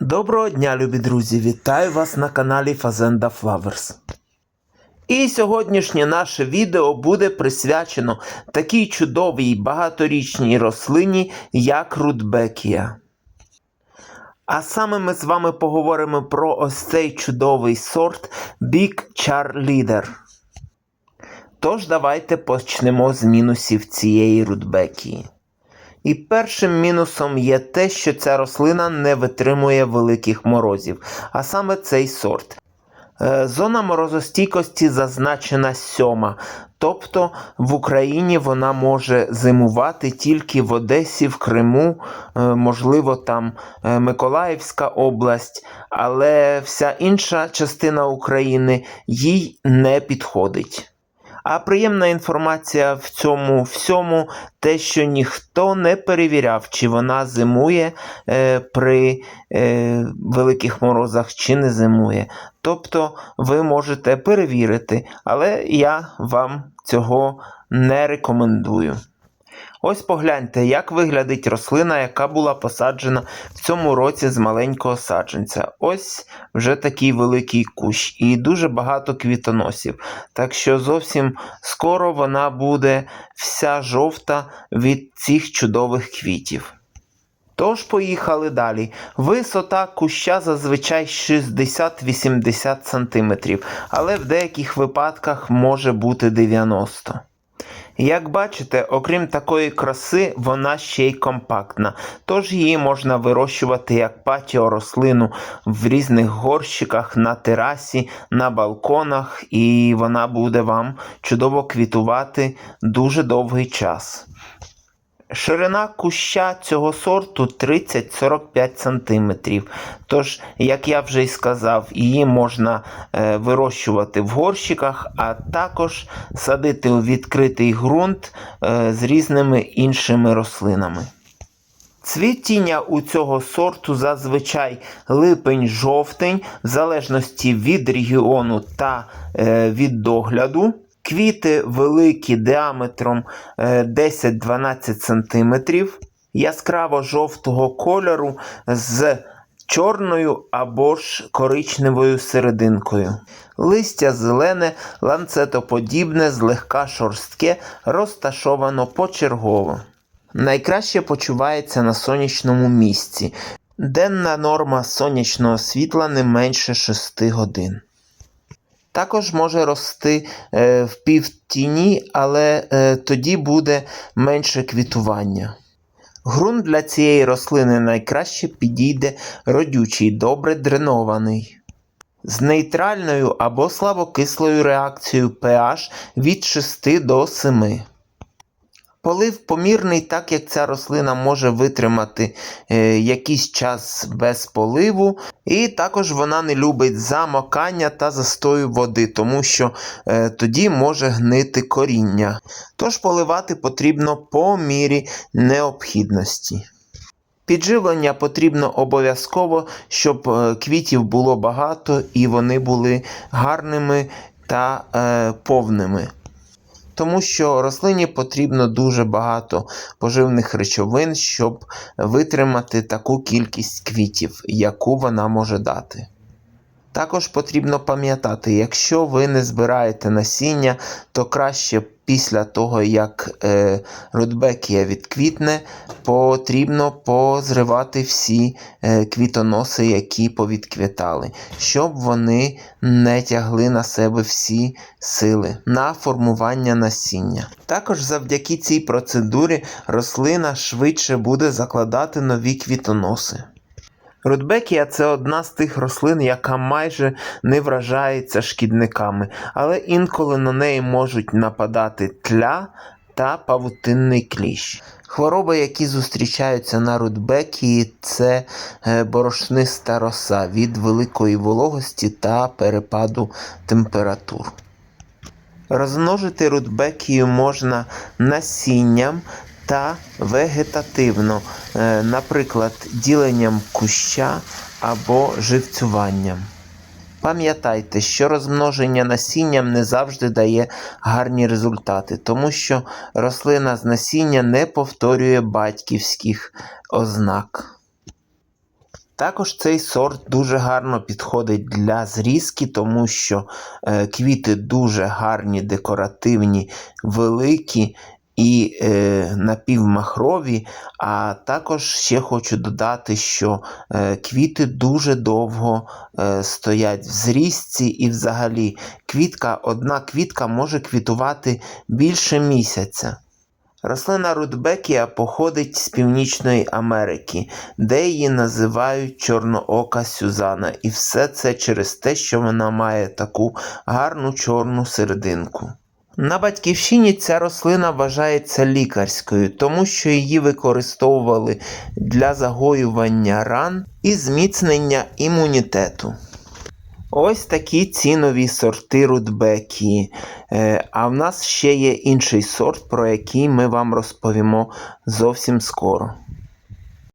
Доброго дня, любі друзі! Вітаю вас на каналі Fazenda Flowers. І сьогоднішнє наше відео буде присвячено такій чудовій багаторічній рослині, як рудбекія. А саме ми з вами поговоримо про ось цей чудовий сорт Big Cheerleader. Тож давайте почнемо з мінусів цієї рудбекії. І першим мінусом є те, що ця рослина не витримує великих морозів, а саме цей сорт. Е, Зона морозостійкості зазначена сьома, тобто в Україні вона може зимувати тільки в Одесі, в Криму, е, можливо, там е, Миколаївська область, але вся інша частина України їй не підходить. А приємна інформація в цьому всьому те, що ніхто не перевіряв, чи вона зимує е, при е, великих морозах, чи не зимує. Тобто ви можете перевірити, але я вам цього не рекомендую. Ось погляньте, як виглядить рослина, яка була посаджена в цьому році з маленького саджанця. Ось вже такий великий кущ і дуже багато квітоносів. Так що зовсім скоро вона буде вся жовта від цих чудових квітів. Тож поїхали далі. Висота куща зазвичай 60-80 см, але в деяких випадках може бути 90 см. Як бачите, окрім такої краси, вона ще й компактна, тож її можна вирощувати як патіорослину в різних горщиках, на терасі, на балконах, і вона буде вам чудово квітувати дуже довгий час. Ширина куща цього сорту 30-45 см. Тож, як я вже й сказав, її можна е, вирощувати в горщиках, а також садити у відкритий ґрунт е, з різними іншими рослинами. Цвітіння у цього сорту зазвичай липень-жовтень, в залежності від регіону та е, від догляду. Квіти великі діаметром е, 10-12 см, яскраво жовтого кольору з чорною або ж коричневою серединкою. Листя зелене, ланцетоподібне, злегка шорстке, розташовано почергово. Найкраще почувається на сонячному місці. Денна норма сонячного світла не менше 6 годин. Також може рости е, в півтіні, але е, тоді буде менше квітування. Грунт для цієї рослини найкраще підійде родючий, добре дренований. З нейтральною або слабокислою реакцією pH від 6 до 7. Полив помірний, так як ця рослина може витримати е, якийсь час без поливу, і також вона не любить замокання та застою води, тому що е, тоді може гнити коріння. Тож поливати потрібно по мірі необхідності. Підживлення потрібно обов'язково, щоб е, квітів було багато і вони були гарними та е, повними тому що рослині потрібно дуже багато поживних речовин, щоб витримати таку кількість квітів, яку вона може дати. Також потрібно пам'ятати, якщо ви не збираєте насіння, то краще після того, як е, рудбекія відквітне, потрібно позривати всі е, квітоноси, які повідквітали, щоб вони не тягли на себе всі сили на формування насіння. Також завдяки цій процедурі рослина швидше буде закладати нові квітоноси. Рудбекія це одна з тих рослин, яка майже не вражається шкідниками, але інколи на неї можуть нападати тля та павутинний кліщ. Хвороби, які зустрічаються на рудбекії, це е, борошниста роса від великої вологості та перепаду температур. Розмножити рудбекію можна насінням та вегетативно, е, наприклад, діленням куща або живцюванням. Пам'ятайте, що розмноження насінням не завжди дає гарні результати, тому що рослина з насіння не повторює батьківських ознак. Також цей сорт дуже гарно підходить для зрізки, тому що е, квіти дуже гарні, декоративні, великі і е, напівмахрові. А також ще хочу додати, що е, квіти дуже довго е, стоять в зрізці, і взагалі квітка, одна квітка може квітувати більше місяця. Рослина Рудбекія походить з Північної Америки, де її називають чорноока Сюзана, і все це через те, що вона має таку гарну чорну серединку. На батьківщині ця рослина вважається лікарською, тому що її використовували для загоювання ран і зміцнення імунітету. Ось такі цінові сорти рудбекії. Е, А в нас ще є інший сорт, про який ми вам розповімо зовсім скоро.